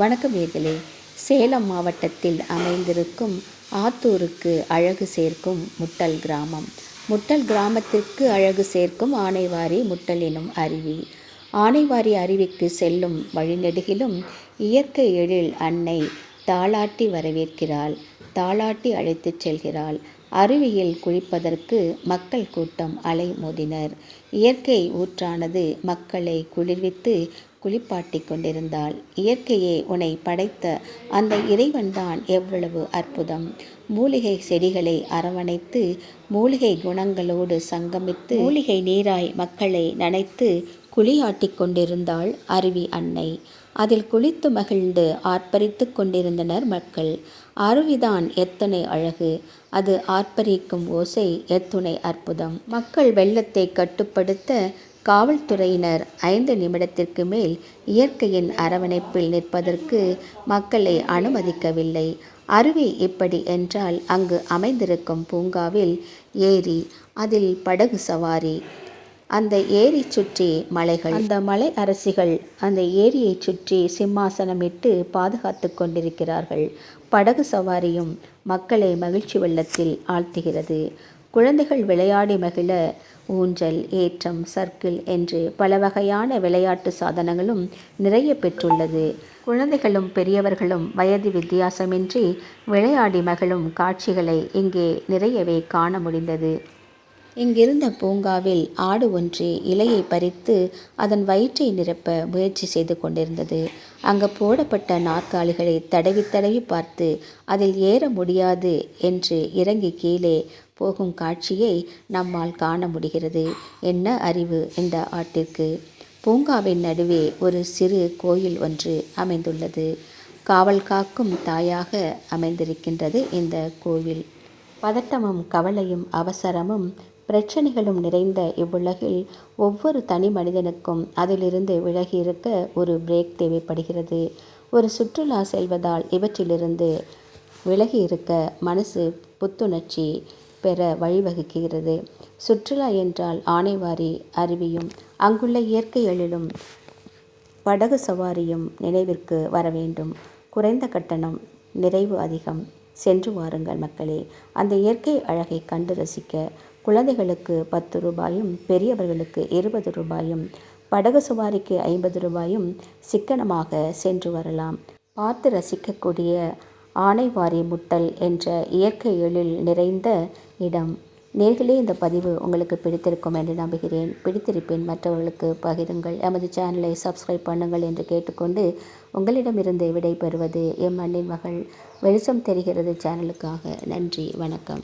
வணக்கம் நேர்களே. சேலம் மாவட்டத்தில் அமைந்திருக்கும் ஆத்தூருக்கு அழகு சேர்க்கும் முட்டல் கிராமம். முட்டல் கிராமத்திற்கு அழகு சேர்க்கும் ஆனைவாரி முட்டல் எனும் அருவி. ஆனைவாரி அருவிக்கு செல்லும் வழிநெடுகிலும் இயற்கை எழில் அன்னை தாளாட்டி வரவேற்கிறாள். தாளாட்டி அழைத்துச் செல்கிறாள். அருவியில் குளிப்பதற்கு மக்கள் கூட்டம் அலைமோதினர். இயற்கை ஊற்றானது மக்களை குளிர்வித்து குளிப்பாட்டிக் கொண்டிருந்தாள். இயற்கையே உன்னை படைத்த அந்த இறைவன்தான் எவ்வளவு அற்புதம். மூலிகை செடிகளை அரவணைத்து மூலிகை குணங்களோடு சங்கமித்து மூலிகை நீராய் மக்களை நனைத்து குளியாட்டி கொண்டிருந்தாள் அருவி அன்னை. அதில் குளித்து மகிழ்ந்து ஆர்ப்பரித்து கொண்டிருந்தனர் மக்கள். அருவிதான் எத்தனை அழகு. அது ஆர்ப்பரிக்கும் ஓசை எத்துணை அற்புதம். மக்கள் வெள்ளத்தை கட்டுப்படுத்த காவல்துறையினர் ஐந்து நிமிடத்திற்கு மேல் இயற்கையின் அரவணைப்பில் நிற்பதற்கு மக்களை அனுமதிக்கவில்லை. அருவி இப்படி என்றால் அங்கு அமைந்திருக்கும் பூங்காவில் ஏரி அதில் படகு சவாரி அந்த ஏரி சுற்றி மலைகள். அந்த மலை அரசிகள் அந்த ஏரியை சுற்றி சிம்மாசனமிட்டு பாதுகாத்து கொண்டிருக்கிறார்கள். படகு சவாரியும் மக்களை மகிழ்ச்சி வெள்ளத்தில் ஆழ்த்துகிறது. குழந்தைகள் விளையாடி மகிழ ஊஞ்சல் ஏற்றம் சர்க்கிள் என்று பல வகையான விளையாட்டு சாதனங்களும் நிறைய பெற்றுள்ளது. குழந்தைகளும் பெரியவர்களும் வயது வித்தியாசமின்றி விளையாடி மகிழும் காட்சிகளை இங்கே நிறையவே காண முடிந்தது. இங்கிருந்த பூங்காவில் ஆடு ஒன்று இலையை பறித்து அதன் வயிற்றை நிரப்ப முயற்சி செய்து கொண்டிருந்தது. அங்கு போடப்பட்ட நாற்காலிகளை தடவி தடவி பார்த்து அதில் ஏற முடியாது என்று இறங்கி கீழே போகும் காட்சியை நம்மால் காண முடிகிறது. என்ன அறிவு இந்த ஆட்டிற்கு? பூங்காவின் நடுவே ஒரு சிறு கோயில் ஒன்று அமைந்துள்ளது. காவல் காக்கும் தாயாக அமைந்திருக்கின்றது இந்த கோவில். பதட்டமும் கவலையும் அவசரமும் பிரச்சனைகளும் நிறைந்த இவ்வுலகில் ஒவ்வொரு தனி மனிதனுக்கும் அதிலிருந்து விலகி இருக்க ஒரு பிரேக் தேவைப்படுகிறது. ஒரு சுற்றுலா செல்வதால் இவற்றிலிருந்து விலகி இருக்க மனசு புத்துணர்ச்சி பெற வழிவகுக்கிறது. சுற்றுலா என்றால் ஆனைவாரி அருவியும் அங்குள்ள இயற்கை எழிலும் படகு சவாரியும் நினைவிற்கு வர வேண்டும். குறைந்த கட்டணம் நிறைவு அதிகம். சென்று வாருங்கள் மக்களே. அந்த இயற்கை அழகை கண்டு ரசிக்க குழந்தைகளுக்கு பத்து ரூபாயும் பெரியவர்களுக்கு இருபது ரூபாயும் படகு சவாரிக்கு ஐம்பது ரூபாயும் சிக்கனமாக சென்று வரலாம். பார்த்து ரசிக்கக்கூடிய ஆனைவாரி முட்டல் என்ற இயற்கை எழில் நிறைந்த இடம். நேர்களே இந்த பதிவு உங்களுக்கு பிடித்திருக்கும் என்று நம்புகிறேன். பிடித்திருப்பேன் மற்றவர்களுக்கு பகிருங்கள். எமது சேனலை சப்ஸ்கிரைப் பண்ணுங்கள் என்று கேட்டுக்கொண்டு உங்களிடமிருந்து விடை பெறுவது எம் அண்ணின் மகள். வெளிச்சம் தெரிகிறது சேனலுக்காக. நன்றி வணக்கம்.